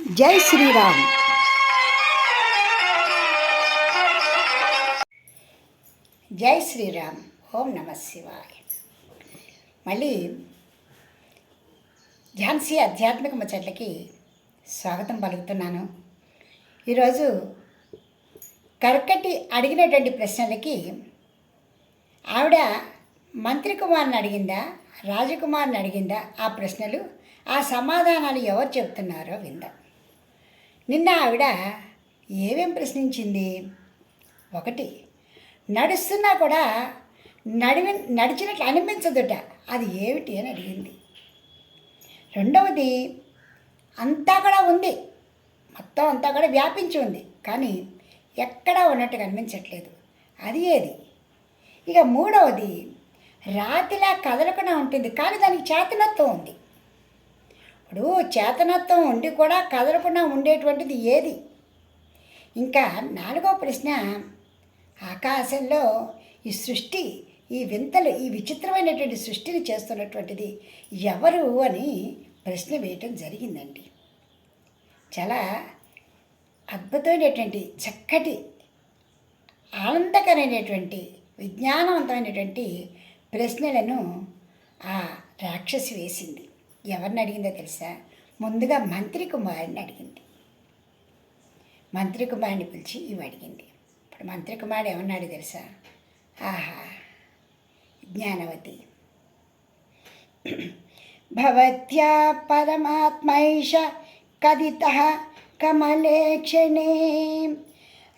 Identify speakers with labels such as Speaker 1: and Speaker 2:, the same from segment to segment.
Speaker 1: జై శ్రీరామ్. జై శ్రీరామ్. ఓం నమ శివాయ. మళ్ళీ ఝాన్సీ ఆధ్యాత్మిక ముచ్చట్లకి స్వాగతం పలుకుతున్నాను. ఈరోజు కర్కటి అడిగినటువంటి ప్రశ్నలకి ఆవిడ మంత్రి కుమార్ని అడిగిందా రాజకుమార్ని అడిగిందా ఆ ప్రశ్నలు ఆ సమాధానాలు ఎవరు చెప్తున్నారో విందాం. నిన్న ఆవిడ ఏమేం ప్రశ్నించింది? ఒకటి నడుస్తున్నా కూడా నడివి నడిచినట్లు అనిపించదుట. అది ఏమిటి అని అడిగింది. రెండవది అంతా కూడా ఉంది. మొత్తం అంతా కూడా వ్యాపించి ఉంది. కానీ ఎక్కడా ఉన్నట్టు కనిపించట్లేదు అది ఏది? ఇక మూడవది రాతిలా కదలకుండా ఉంటుంది. కానీ దానికి చేతనత్వం ఉంది. ఇప్పుడు చేతనత్వం ఉండి కూడా కదలకుండా ఉండేటువంటిది ఏది? ఇంకా నాలుగో ప్రశ్న ఆకాశంలో ఈ సృష్టి ఈ వింతలు ఈ విచిత్రమైనటువంటి సృష్టిని చేస్తున్నటువంటిది ఎవరు అని ప్రశ్న వేయటం జరిగిందండి. చాలా అద్భుతమైనటువంటి చక్కటి ఆనందకరమైనటువంటి విజ్ఞానవంతమైనటువంటి ప్రశ్నలను ఆ రాక్షసి వేసింది. ఎవరిని అడిగిందో తెలుసా? ముందుగా మంత్రి కుమారుని అడిగింది. మంత్రి కుమారుని పిలిచి ఇవి అడిగింది. ఇప్పుడు మంత్రి కుమారుడు ఏమన్నాడు తెలుసా? ఆహా జ్ఞానవతి. భవత్యా పరమాత్మైష కదిత కమలేక్షణే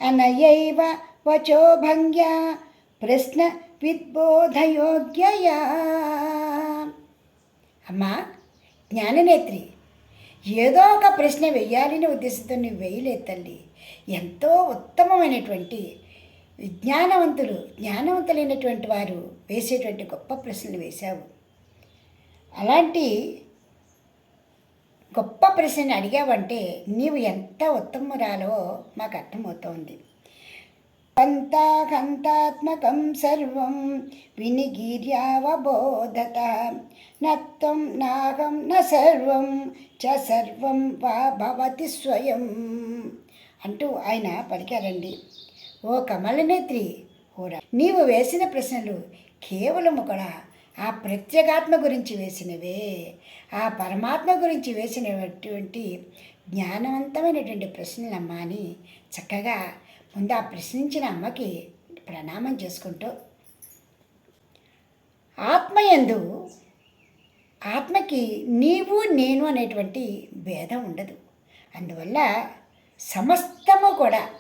Speaker 1: అనయైవ వచో భంగ్యా ప్రశ్న విద్బోధయోగ్యయా. అమ్మా జ్ఞాననేత్రి. ఏదో ఒక ప్రశ్న వెయ్యాలని ఉద్దేశంతో నువ్వు వేయలేదు తల్లి. ఎంతో ఉత్తమమైనటువంటి విజ్ఞానవంతులు జ్ఞానవంతులైనటువంటి వారు వేసేటువంటి గొప్ప ప్రశ్నలు వేశావు. అలాంటి గొప్ప ప్రశ్న అడిగావంటే నీవు ఎంత ఉత్తమరాలో మాకు అర్థమవుతోంది. పంతాకంతాత్మకం సర్వం వినిగిర్యావబోధత నత్వం నాగం న సర్వం చ సర్వం వా భవతి స్వయం అంటూ ఆయన పలికారండి. ఓ కమలనేత్రి కూడా నీవు వేసిన ప్రశ్నలు కేవలం కూడా ఆ ప్రత్యేగాత్మ గురించి వేసినవే. ఆ పరమాత్మ గురించి వేసినటువంటి జ్ఞానవంతమైనటువంటి ప్రశ్నలమ్మా అని చక్కగా ముందు ఆ ప్రశ్నించిన అమ్మకి ప్రణామం చేసుకుంటూ ఆత్మయందు ఆత్మకి నీవు నేను అనేటువంటి భేదం ఉండదు. అందువల్ల సమస్తము కూడా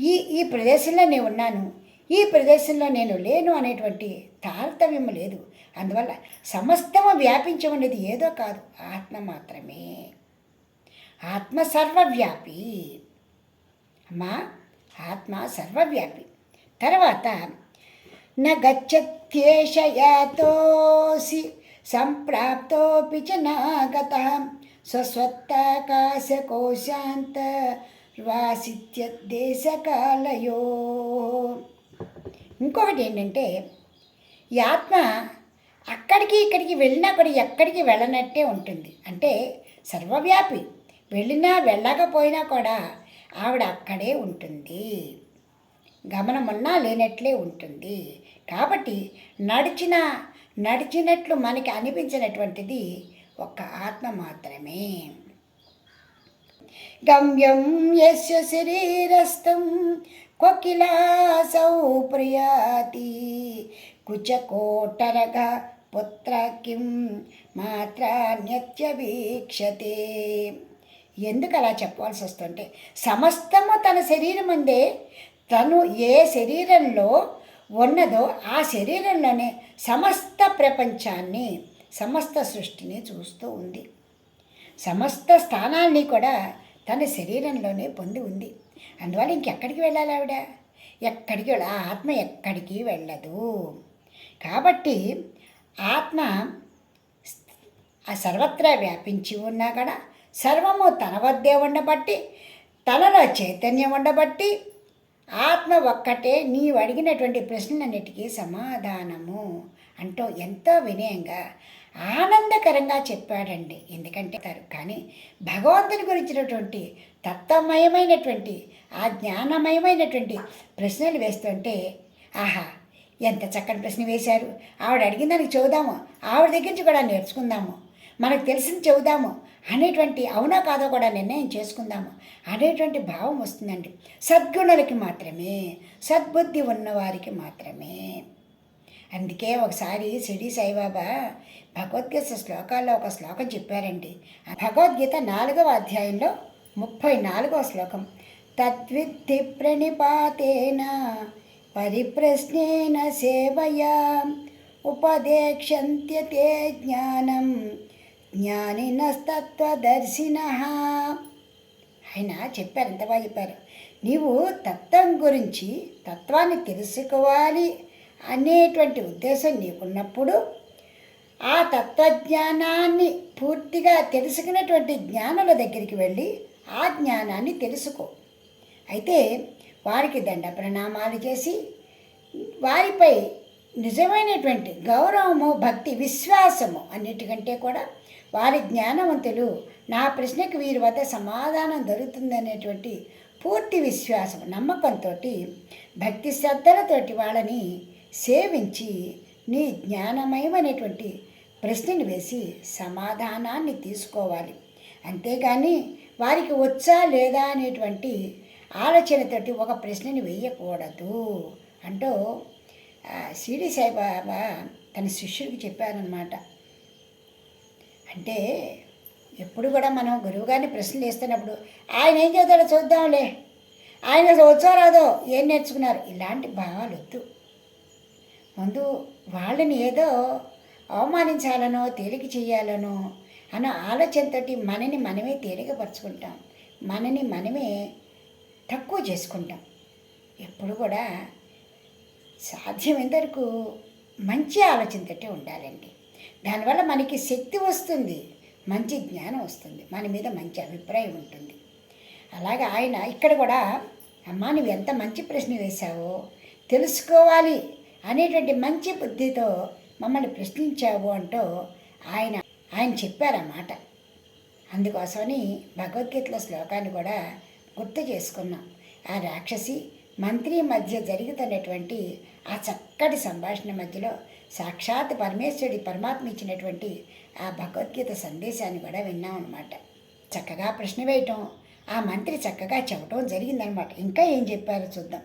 Speaker 1: ఈ ఈ ప్రదేశంలో నేను ఉన్నాను ఈ ప్రదేశంలో నేను లేను అనేటువంటి తారతమ్యం లేదు. అందువల్ల సమస్తము వ్యాపించి ఉండేది ఏదో కాదు ఆత్మ మాత్రమే. ఆత్మ సర్వవ్యాపి. అమ్మా ఆత్మ సర్వవ్యాపి. తర్వాత న గచ్చత్యేషయాతోసి సంప్రాప్తోపి చ నాగత. స్వస్వత్తాకాశకోశాంత వాసిత్యదేశకాలయో ఇంకొకటి ఏంటంటే ఈ ఆత్మ అక్కడికి ఇక్కడికి వెళ్ళినా కూడా ఎక్కడికి వెళ్ళనట్టే ఉంటుంది. అంటే సర్వవ్యాపి. వెళ్ళినా వెళ్ళకపోయినా కూడా ఆవిడ అక్కడే ఉంటుంది. గమనమున్నా లేనట్లే ఉంటుంది. కాబట్టి నడిచిన నడిచినట్లు మనకి అనిపించినటువంటిది ఒక్క ఆత్మ మాత్రమే. గమ్యం యస్య శరీరస్థం కొకిలాసౌ ప్రియాతి. కుచకోటరగ పుత్ర కిం మాత్రాన్యత్య వీక్షతే. ఎందుకు అలా చెప్పాల్సి వస్తుంటే సమస్తము తన శరీరం అందే తను ఏ శరీరంలో ఉన్నదో ఆ శరీరంలోనే సమస్త ప్రపంచాన్ని సమస్త సృష్టిని చూస్తూ ఉంది. సమస్త స్థానాల్ని కూడా తన శరీరంలోనే పొంది ఉంది. అందువల్ల ఇంకెక్కడికి వెళ్ళాలి ఆవిడ? ఎక్కడికి వెళ్ళ ఆత్మ ఎక్కడికి వెళ్ళదు. కాబట్టి ఆత్మ ఆ సర్వత్రా వ్యాపించి ఉన్నా కూడా సర్వము తన వద్దే ఉండబట్టి తనలో చైతన్యం ఉండబట్టి ఆత్మ ఒక్కటే నీవు అడిగినటువంటి ప్రశ్నలన్నిటికీ సమాధానము అంటూ ఎంతో వినయంగా ఆనందకరంగా చెప్పాడండి. ఎందుకంటే కానీ భగవంతుని గురించినటువంటి తత్వమయమైనటువంటి ఆ జ్ఞానమయమైనటువంటి ప్రశ్నలు వేస్తుంటే ఆహా ఎంత చక్కని ప్రశ్న వేశారు. ఆవిడ అడిగిందానికి దానికి ఆవిడ దగ్గర నుంచి కూడా నేర్చుకుందాము. మనకు తెలిసింది చెబుదాము. అనేటువంటి అవునా కాదో కూడా నిర్ణయం చేసుకుందాము. అనేటువంటి భావం వస్తుందండి. సద్గుణులకి మాత్రమే సద్బుద్ధి ఉన్నవారికి మాత్రమే. అందుకే ఒకసారి సిడి సాయిబాబా భగవద్గీత శ్లోకాల్లో ఒక శ్లోకం చెప్పారండి. ఆ భగవద్గీత నాలుగవ అధ్యాయంలో ముప్పై నాలుగవ శ్లోకం. తద్విద్ధి ప్రణిపాతేన పరిప్రశ్నేన సేవయా ఉపదేక్షంత్యతే జ్ఞానం. జ్ఞానినస్తత్వదర్శిన ఆయన చెప్పారు ఎంత బాగా చెప్పారు. నీవు తత్వం గురించి తత్వాన్ని తెలుసుకోవాలి అనేటువంటి ఉద్దేశం నీకున్నప్పుడు ఆ తత్వజ్ఞానాన్ని పూర్తిగా తెలుసుకున్నటువంటి జ్ఞానుల దగ్గరికి వెళ్ళి ఆ జ్ఞానాన్ని తెలుసుకో. అయితే వారికి దండ ప్రణామాలు చేసి వారిపై నిజమైనటువంటి గౌరవము భక్తి విశ్వాసము అన్నిటికంటే కూడా వారి జ్ఞానవంతులు. నా ప్రశ్నకు వీరి వద్ద సమాధానం దొరుకుతుందనేటువంటి పూర్తి విశ్వాసం నమ్మకంతో భక్తి శ్రద్ధలతోటి వాళ్ళని సేవించి నీ జ్ఞానమయమనేటువంటి ప్రశ్నను వేసి సమాధానాన్ని తీసుకోవాలి. అంతేగాని వారికి వచ్చా లేదా అనేటువంటి ఆలోచనతోటి ఒక ప్రశ్నని వేయకూడదు. అంటూ సిడి సాయిబాబా తన శిష్యుడికి చెప్పారనమాట అంటే ఎప్పుడు కూడా మనం గురువుగారిని ప్రశ్నలు వేస్తున్నప్పుడు ఆయన ఏం చేస్తాడో చూద్దాంలే. ఆయన అసలు వచ్చో రాదో ఏం నేర్చుకున్నారు? ఇలాంటి భావాలు వద్దు. ముందు వాళ్ళని ఏదో అవమానించాలనో తేలిక చేయాలనో అన్న ఆలోచనతోటి మనని మనమే తేలికపరుచుకుంటాం. మనని మనమే తక్కువ చేసుకుంటాం. ఎప్పుడు కూడా సాధ్యమైన వరకు మంచి ఆలోచనతోటే ఉండాలండి. దానివల్ల మనకి శక్తి వస్తుంది మంచి జ్ఞానం వస్తుంది మన మీద మంచి అభిప్రాయం ఉంటుంది. అలాగే ఆయన ఇక్కడ కూడా అమ్మా నువ్వు ఎంత మంచి ప్రశ్న వేశావో తెలుసుకోవాలి అనేటువంటి మంచి బుద్ధితో మమ్మల్ని ప్రశ్నించావు అంటూ ఆయన ఆయన చెప్పారన్నమాట. అందుకోసమని భగవద్గీతలో శ్లోకాన్ని కూడా గుర్తు చేసుకున్నాం. ఆ రాక్షసి మంత్రి మధ్య జరుగుతున్నటువంటి ఆ చక్కటి సంభాషణ మధ్యలో సాక్షాత్ పరమేశ్వరుడి పరమాత్మ ఇచ్చినటువంటి ఆ భగవద్గీత సందేశాన్ని కూడా విన్నాం అనమాట చక్కగా ప్రశ్న వేయటం ఆ మంత్రి చక్కగా చెప్పటం జరిగిందనమాట ఇంకా ఏం చెప్పారో చూద్దాం.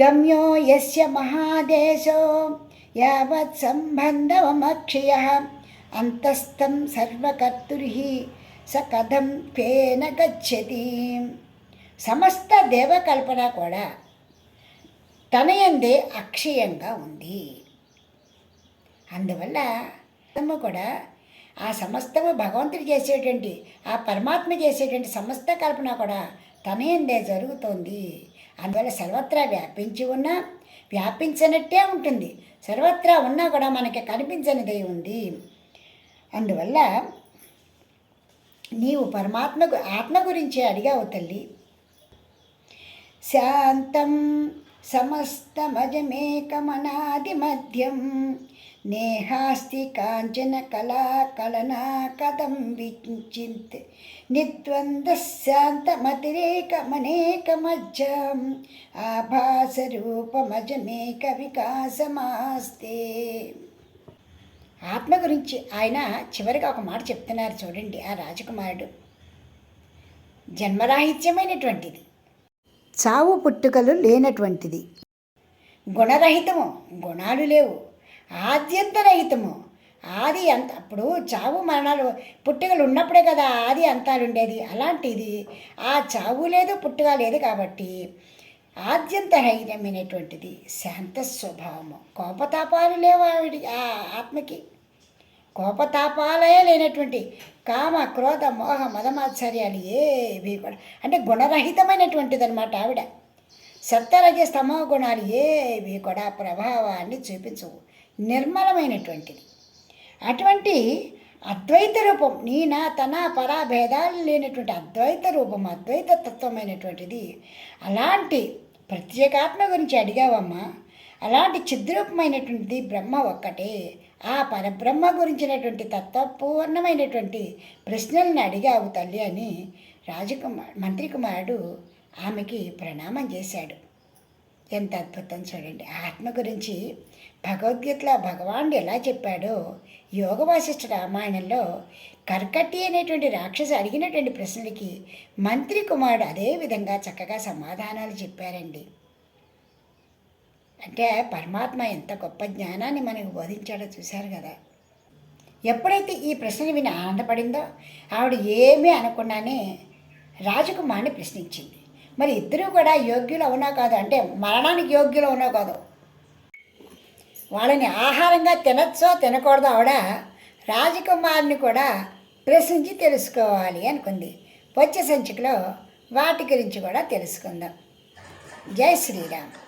Speaker 1: గమ్యో యస్య మహాదేశో యావత్ సంబంధమక్షయ అంతస్థం సర్వకర్తుర్హి స కథం పేన గచ్చతి. సమస్త దేవకల్పన కూడా తనయందే అక్షయంగా ఉంది. అందువల్ల కూడా ఆ సమస్తము భగవంతుడు చేసేటువంటి ఆ పరమాత్మ చేసేటువంటి సమస్త కల్పన కూడా తనయందే జరుగుతోంది. అందువల్ల సర్వత్రా వ్యాపించి ఉన్నా వ్యాపించినట్టే ఉంటుంది. సర్వత్రా ఉన్నా కూడా మనకి కనిపించనిదే ఉంది. అందువల్ల నీవు పరమాత్మ ఆత్మ గురించి అడిగావు తల్లి. శాంతం సమస్తమజమేకమనాది మధ్యం నేహాస్తి కాంచన కళా కలనా కథం విచింత్ నిద్వందశాంతమతిరేకమనేకమజ్జం ఆభాసరూపమజమేక వికాసమాస్తే ఆత్మ గురించి ఆయన చివరిగా ఒక మాట చెప్తున్నారు చూడండి ఆ రాజకుమారుడు. జన్మరాహిత్యమైనటువంటిది. చావు పుట్టుకలు లేనటువంటిది. గుణరహితము గుణాలు లేవు. ఆద్యంతరహితము. ఆది అంత అప్పుడు చావు మరణాలు పుట్టుకలు ఉన్నప్పుడే కదా ఆది అంతాలు ఉండేది అలాంటిది ఆ చావు లేదు పుట్టుక లేదు కాబట్టి ఆద్యంతరహితమైనటువంటిది శాంత స్వభావము. కోపతాపాలు లేవు ఆవిడి ఆ ఆత్మకి. కోపతాపాలే లేనటువంటి కామ క్రోధ మోహ మదమాత్సర్యాలు ఏవి కూడా అంటే గుణరహితమైనటువంటిది అనమాట ఆవిడ. సప్తరజ స్తమ గుణాలు ఏవి కూడా ప్రభావాన్ని చూపించవు. నిర్మలమైనటువంటిది. అటువంటి అద్వైత రూపం నీ నా తన పరాభేదాలు లేనటువంటి అద్వైత రూపం అద్వైత తత్వమైనటువంటిది. అలాంటి ప్రత్యేకాత్మ గురించి అడిగావమ్మా. అలాంటి చిద్రూపమైనటువంటిది బ్రహ్మ ఒక్కటే. ఆ పరబ్రహ్మ గురించినటువంటి తత్వపూర్ణమైనటువంటి ప్రశ్నలను అడిగావు తల్లి అని రాజకుమార్ మంత్రి కుమారుడు ఆమెకి ప్రణామం చేశాడు. ఎంత అద్భుతం చూడండి. ఆత్మ గురించి భగవద్గీతలో భగవానుడు ఎలా చెప్పాడో యోగ వాసిష్ఠ రామాయణంలో కర్కటి అనేటువంటి రాక్షసు అడిగినటువంటి ప్రశ్నలకి మంత్రి కుమారుడు అదే విధంగా చక్కగా సమాధానాలు చెప్పారండి. అంటే పరమాత్మ ఎంత గొప్ప జ్ఞానాన్ని మనకు బోధించాడో చూశారు కదా. ఎప్పుడైతే ఈ ప్రశ్న విని ఆనందపడిందో ఆవిడ ఏమీ అనకుండానే రాజకుమార్ని ప్రశ్నించింది. మరి ఇద్దరూ కూడా యోగ్యులు అవునా కాదు అంటే మరణానికి యోగ్యులు అవునా కాదు? వాళ్ళని ఆహారంగా తినచ్చో తినకూడదో ఆవిడ రాజకుమారిని కూడా ప్రశ్నించి తెలుసుకోవాలి అనుకుంది. వచ్చే సంచికలో వాటి గురించి కూడా తెలుసుకుందాం. జై శ్రీరామ్.